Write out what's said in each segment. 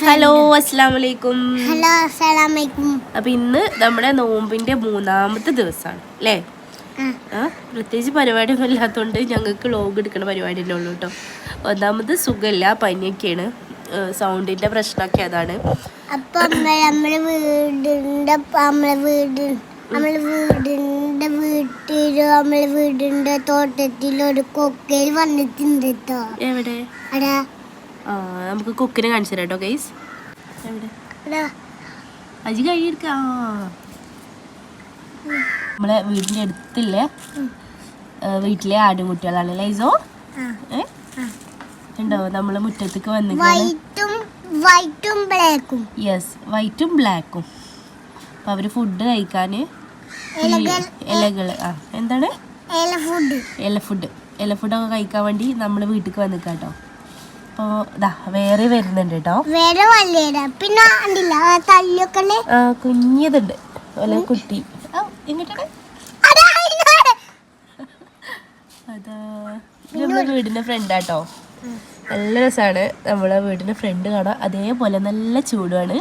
Hello അസ്സാം വലൈക്കും hello അസ്സലാമലൈക്കും. അപ്പൊ ഇന്ന് നമ്മുടെ നോമ്പിന്റെ മൂന്നാമത്തെ ദിവസമാണ് അല്ലേ? പ്രത്യേകിച്ച് പരിപാടി പ്രത്യേകിച്ച് പരിപാടിയൊന്നും ഇല്ലാത്തതുകൊണ്ട് ഞങ്ങൾക്ക് ലോഗ് എടുക്കുന്ന പരിപാടിയല്ലേ ഉള്ളൂ കേട്ടോ ഒന്നാമത് സുഖമില്ല പനിയൊക്കെയാണ്. സൗണ്ടിന്റെ പ്രശ്നമൊക്കെ അതാണ്. അപ്പൊ നമ്മ- നമ്മളെ വീടിന്റെ നമ്മളെ വീട് നമ്മളെ വീടിന്റെ വീട്ടിൽ നമ്മളെ വീടിന്റെ തോട്ടത്തിൽ ഒരു കൊക്കയിൽ വന്നിട്ടുണ്ട് കേട്ടോ എവിടെ? അടാ നമുക്ക് കുക്കിനെ കാണിച്ചു തരാം കേട്ടോ ഗൈസ് അജി കഴിയിരിക്ക നമ്മളെ വീടിന്റെ അടുത്തില്ലേ? വീട്ടിലെ ആടുകുട്ടികളാണ് ലൈസോ ഉണ്ടോ? നമ്മളെ മുറ്റത്തേക്ക് വന്നു യെസ് വൈറ്റും ബ്ലാക്കും അപ്പം അവർ ഫുഡ് കഴിക്കാൻ ഇലകൾ. ആ. എന്താണ്? ഇല ഫുഡ് ഇല ഫുഡ് ഇല ഫുഡൊക്കെ കഴിക്കാൻ വേണ്ടി നമ്മൾ വീട്ടിലേക്ക് വന്നിക്കാം ഇതാ വേറെ വരുന്നുണ്ട് കേട്ടോ വേറെ പിന്നെ കുഞ്ഞതുണ്ട്. കുട്ടി. അതാ നമ്മുടെ വീടിന്റെ ഫ്രണ്ടാട്ടോ നല്ല രസമാണ് നമ്മളെ വീടിന്റെ ഫ്രണ്ട് കാണാം അതേപോലെ നല്ല ചൂടാണ്.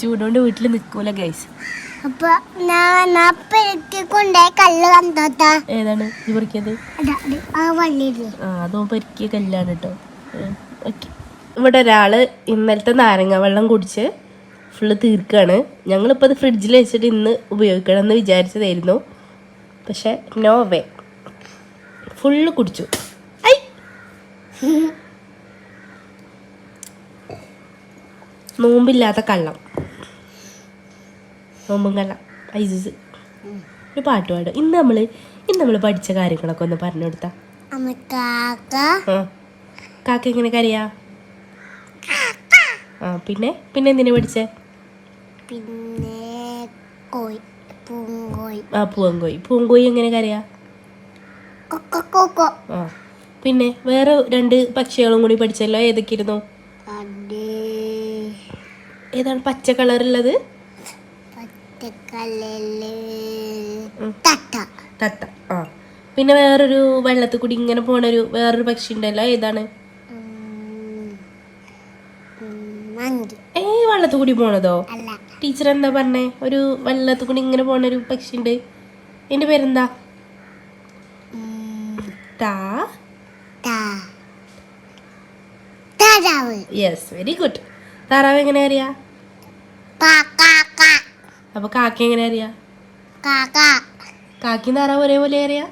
ചൂടുകൊണ്ട് വീട്ടിൽ നിൽക്കൂല ഗൈസ് അപ്പൊ ഏതാണ്? ഇത് വള്ളിയില്ലേ ആ അതോ പരിക്കിയ കല്ലാണ് കേട്ടോ ഓക്കെ ഇവിടെ ഒരാൾ ഇന്നലത്തെ നാരങ്ങ വെള്ളം കുടിച്ച് ഫുള്ള് തീർക്കുകയാണ് ഞങ്ങളിപ്പോൾ അത് ഫ്രിഡ്ജിൽ വെച്ചിട്ട് ഇന്ന് ഉപയോഗിക്കണം എന്ന് വിചാരിച്ചതായിരുന്നു. പക്ഷെ നോ വേ ഫുള്ള് കുടിച്ചു. ഐ! നോമ്പില്ലാത്ത കള്ളം. നോമ്പും കള്ളം. ഐസസ്. ഒരു പാട്ട് പാടും. ഇന്ന് നമ്മൾ ഇന്ന് നമ്മൾ പഠിച്ച കാര്യങ്ങളൊക്കെ ഒന്ന് പറഞ്ഞു കൊടുത്താ. കാക്ക എങ്ങനെ കരയാ? ആ പിന്നെ? പിന്നെ എന്തിനെ പഠിച്ചേ? പിന്നെ ആ പൂവങ്കോയി പൂങ്കോയി എങ്ങനെ കരയാ? ആ പിന്നെ വേറെ രണ്ട് പക്ഷികളും കൂടി പഠിച്ചല്ലോ ഏതൊക്കെയായിരുന്നു? അത് ഏതാണ് പച്ച കളറുള്ളത്? തത്ത ആ. പിന്നെ വേറൊരു വെള്ളത്തിൽ കൂടി ഇങ്ങനെ പോണൊരു വേറൊരു പക്ഷി ഉണ്ടല്ലോ ഏതാണ്? ഏ വെള്ളത്തിൽ കൂടി പോണതോ? ടീച്ചർ എന്താ പറഞ്ഞേ? ഒരു വെള്ളത്തിൽ കൂടി ഇങ്ങനെ പോണൊരു പക്ഷി ഉണ്ട് എന്റെ പേരെന്താ? യെസ് വെരി ഗുഡ് താറാവ്. എങ്ങനെ അറിയാ? അപ്പൊ കാക്ക എങ്ങനെ അറിയാ? കാക്ക താറാവ് ഒരേപോലെ അറിയാ?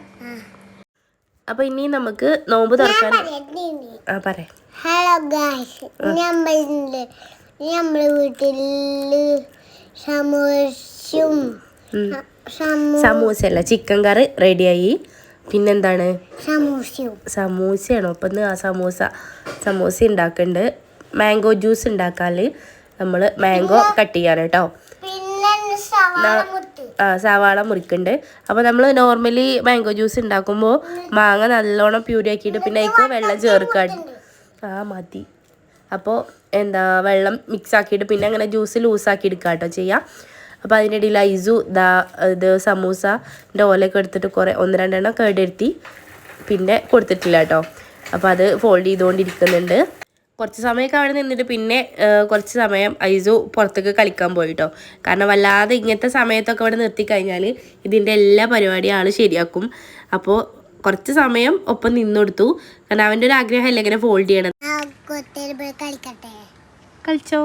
അപ്പൊ ഇനി നമുക്ക് നോമ്പ് തുറക്കാൻ ആ പറയാം. ഹലോ ഗായ്സ് നമ്മളുണ്ട് നമ്മളെ വീട്ടിൽ സമോസും സമോസ സമൂ സമൂസ അല്ല ചിക്കൻ കറി റെഡിയായി പിന്നെന്താണ്? സമൂസയും. സമൂസയാണോ? അപ്പം ഇന്ന് ആ സമൂസ സമൂസ ഉണ്ടാക്കുന്നുണ്ട് മാംഗോ ജ്യൂസ് ഉണ്ടാക്കാൻ നമ്മൾ മാംഗോ കട്ട് ചെയ്യാണ് കേട്ടോ ആ സവാള മുറിക്കുന്നുണ്ട് അപ്പോൾ നമ്മൾ നോർമലി മാംഗോ ജ്യൂസ് ഉണ്ടാക്കുമ്പോൾ മാങ്ങ നല്ലോണം പ്യൂരി ആക്കിയിട്ട് പിന്നെ അതിക്ക് വെള്ളം ചേർക്കാണ്ട് ആ മതി. അപ്പോൾ എന്താ വെള്ളം മിക്സ് ആക്കിയിട്ട് പിന്നെ അങ്ങനെ ജ്യൂസ് ലൂസാക്കി എടുക്കുക കേട്ടോ ചെയ്യാം അപ്പോൾ അതിനിടയിൽ ഐസു ദാ ഇത് സമൂസന്റെ ഓലയൊക്കെ എടുത്തിട്ട് കുറേ ഒന്ന് രണ്ടെണ്ണം കേടെടുത്തി പിന്നെ കൊടുത്തിട്ടില്ല കേട്ടോ അപ്പോൾ അത് ഫോൾഡ് ചെയ്തുകൊണ്ടിരിക്കുന്നുണ്ട്. കുറച്ച് സമയമൊക്കെ അവിടെ നിന്നിട്ട് പിന്നെ കുറച്ച് സമയം ഐസു പുറത്തേക്ക് കളിക്കാൻ പോയി കേട്ടോ കാരണം വല്ലാതെ ഇങ്ങനത്തെ സമയത്തൊക്കെ അവിടെ നിർത്തി കഴിഞ്ഞാൽ ഇതിന്റെ എല്ലാ പരിപാടിയും ആൾ ശരിയാക്കും. അപ്പോൾ കുറച്ച് സമയം ഒപ്പം നിന്നെടുത്തു. കാരണം അവന്റെ ഒരു ആഗ്രഹമല്ല ഇങ്ങനെ ഫോൾഡ് ചെയ്യണം കളിക്കട്ടെ. കളിച്ചോ?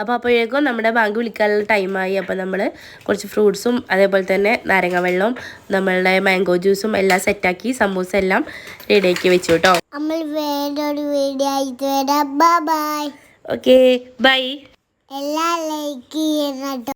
അപ്പോൾ അപ്പോഴേക്കും നമ്മുടെ ബാങ്ക് വിളിക്കാനുള്ള ടൈമായി. അപ്പോൾ നമ്മൾ കുറച്ച് ഫ്രൂട്ട്സും അതേപോലെ തന്നെ നാരങ്ങ വെള്ളവും നമ്മളുടെ മാംഗോ ജ്യൂസും എല്ലാം സെറ്റാക്കി സമൂസ എല്ലാം റെഡിയാക്കി വെച്ചു കേട്ടോ. നമ്മൾ വേറൊരു വീഡിയോ ആയിട്ട് വരാം. ബൈ ഓക്കെ ബൈ എല്ലാം ലൈക്ക് ചെയ്യണം കേട്ടോ